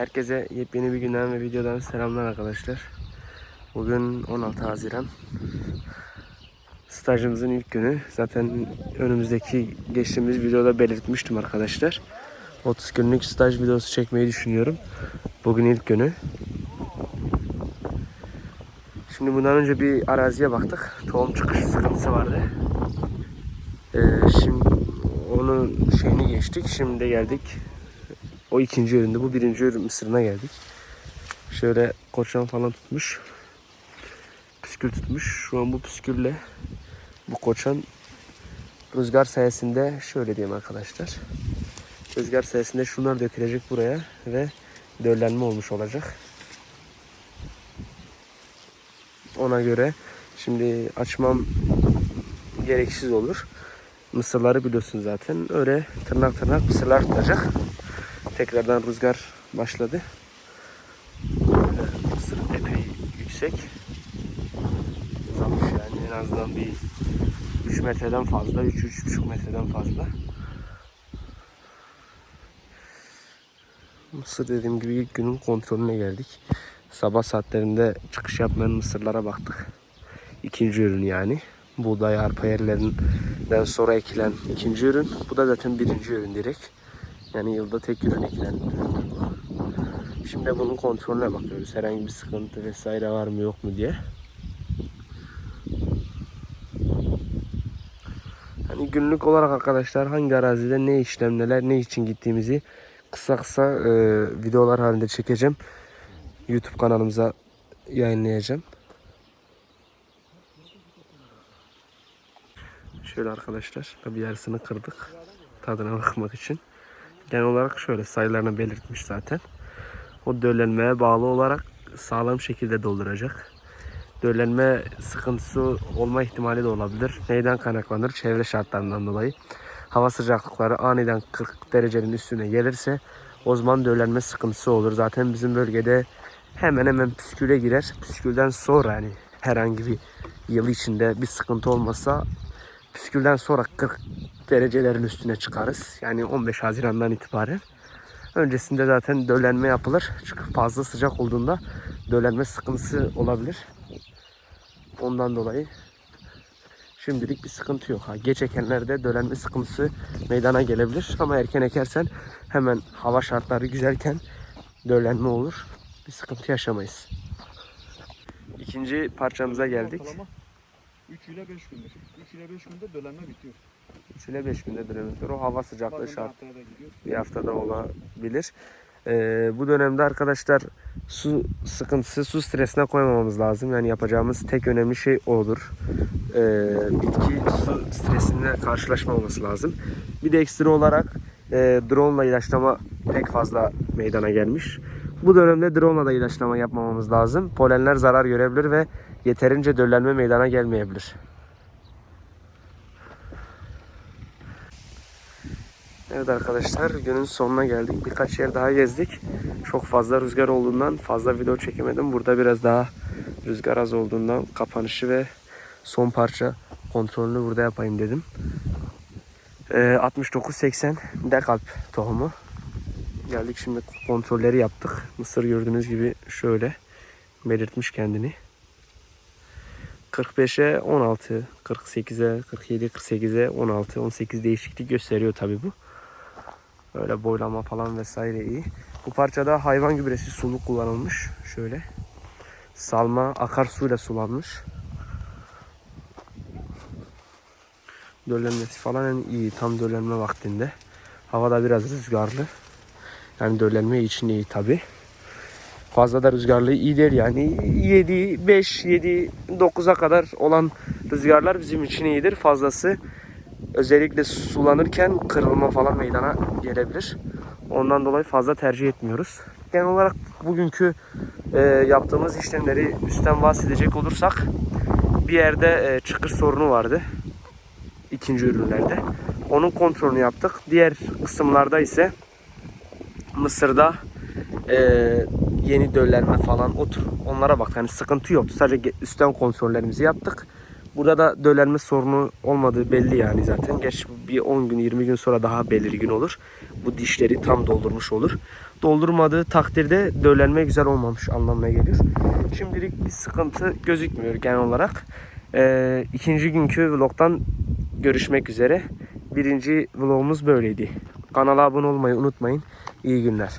Herkese yepyeni bir günden ve videodan selamlar arkadaşlar. Bugün 16 Haziran. Stajımızın ilk günü. Zaten önümüzdeki geçtiğimiz videoda belirtmiştim arkadaşlar. 30 günlük staj videosu çekmeyi düşünüyorum. Bugün ilk günü. Şimdi bundan önce bir araziye baktık. Tohum çıkışı sıkıntısı vardı. Ee, şimdi onun şeyini geçtik. Şimdi de geldik. O ikinci üründü. Bu birinci ürün mısırına geldik. Şöyle koçan falan tutmuş. Püskül tutmuş. Şu an bu püskülle bu koçan rüzgar sayesinde şöyle diyeyim arkadaşlar. Rüzgar sayesinde şunlar dökülecek buraya ve döllenme olmuş olacak. Ona göre şimdi açmam gereksiz olur. Mısırları biliyorsun zaten. Öyle tırnak tırnak mısırlar tutacak. Tekrardan rüzgar başladı. Mısır epey yüksek. Uzamış yani en azından bir 3 metreden fazla, 3-3,5 metreden fazla. Mısır dediğim gibi ilk günün kontrolüne geldik. Sabah saatlerinde çıkış yapmayan mısırlara baktık. İkinci ürün yani. Buğday, arpa yerlerinden sonra ekilen ikinci ürün. Bu da zaten birinci ürün direkt. Yani yılda tek ürün ekilen. Şimdi bunun kontrolüne bakıyoruz. Herhangi bir sıkıntı vesaire var mı yok mu diye. Hani günlük olarak arkadaşlar hangi arazide ne işlemler ne için gittiğimizi kısa kısa e, videolar halinde çekeceğim. YouTube kanalımıza yayınlayacağım. Şöyle arkadaşlar tabi yarısını kırdık tadına bakmak için. Genel olarak şöyle sayılarını belirtmiş zaten. O döllenmeye bağlı olarak sağlam şekilde dolduracak. Döllenme sıkıntısı olma ihtimali de olabilir. Neyden kaynaklanır? Çevre şartlarından dolayı. Hava sıcaklıkları aniden 40 derecenin üstüne gelirse o zaman döllenme sıkıntısı olur. Zaten bizim bölgede hemen hemen püsküle girer. Püskülden sonra yani herhangi bir yıl içinde bir sıkıntı olmasa püskülden sonra 40 derecelerin üstüne çıkarız. Yani 15 Haziran'dan itibaren. Öncesinde zaten döllenme yapılır. Çünkü fazla sıcak olduğunda döllenme sıkıntısı olabilir. Ondan dolayı şimdilik bir sıkıntı yok. Ha, geç ekenlerde döllenme sıkıntısı meydana gelebilir. Ama erken ekersen hemen hava şartları güzelken döllenme olur. Bir sıkıntı yaşamayız. İkinci parçamıza geldik. Ortalama 3 ile 5 günde. 3 ile 5 günde dölenme bitiyor. 3 ile 5 günde dönemizdir. O hava sıcaklığı Bazen şart gidiyor. bir haftada olabilir. Ee, bu dönemde arkadaşlar su sıkıntısı, su stresine koymamamız lazım. Yani yapacağımız tek önemli şey odur. Ee, bitki su stresine karşılaşmaması lazım. Bir de ekstra olarak e, drone ile ilaçlama pek fazla meydana gelmiş. Bu dönemde drone ile da ilaçlama yapmamamız lazım. Polenler zarar görebilir ve yeterince döllenme meydana gelmeyebilir. Evet arkadaşlar günün sonuna geldik. Birkaç yer daha gezdik. Çok fazla rüzgar olduğundan fazla video çekemedim. Burada biraz daha rüzgar az olduğundan kapanışı ve son parça kontrolünü burada yapayım dedim. Ee, 69-80 dekalp tohumu. Geldik şimdi kontrolleri yaptık. Mısır gördüğünüz gibi şöyle belirtmiş kendini. 45'e 16, 48'e, 47, 48'e 16, 18 değişiklik gösteriyor tabi bu. Öyle boylama falan vesaire iyi. Bu parçada hayvan gübresi suluk kullanılmış. Şöyle. Salma akarsuyla sulanmış. Döllenmesi falan en iyi. Tam döllenme vaktinde. Hava da biraz rüzgarlı. Yani döllenme için iyi tabi. Fazla da rüzgarlı iyi değil yani. 7, 5, 7, 9'a kadar olan rüzgarlar bizim için iyidir. Fazlası özellikle sulanırken kırılma falan meydana gelebilir. Ondan dolayı fazla tercih etmiyoruz. Genel olarak bugünkü e, yaptığımız işlemleri üstten bahsedecek olursak bir yerde e, çıkış sorunu vardı. ikinci ürünlerde. Onun kontrolünü yaptık. Diğer kısımlarda ise Mısır'da e, yeni döllenme falan otur onlara bak. Yani sıkıntı yoktu. Sadece üstten kontrollerimizi yaptık. Burada da döllenme sorunu olmadığı belli yani zaten. Geç bir 10 gün 20 gün sonra daha belirgin olur. Bu dişleri tam doldurmuş olur. Doldurmadığı takdirde döllenme güzel olmamış anlamına geliyor. Şimdilik bir sıkıntı gözükmüyor genel olarak. Ee, ikinci günkü vlogdan görüşmek üzere. Birinci vlogumuz böyleydi. Kanala abone olmayı unutmayın. İyi günler.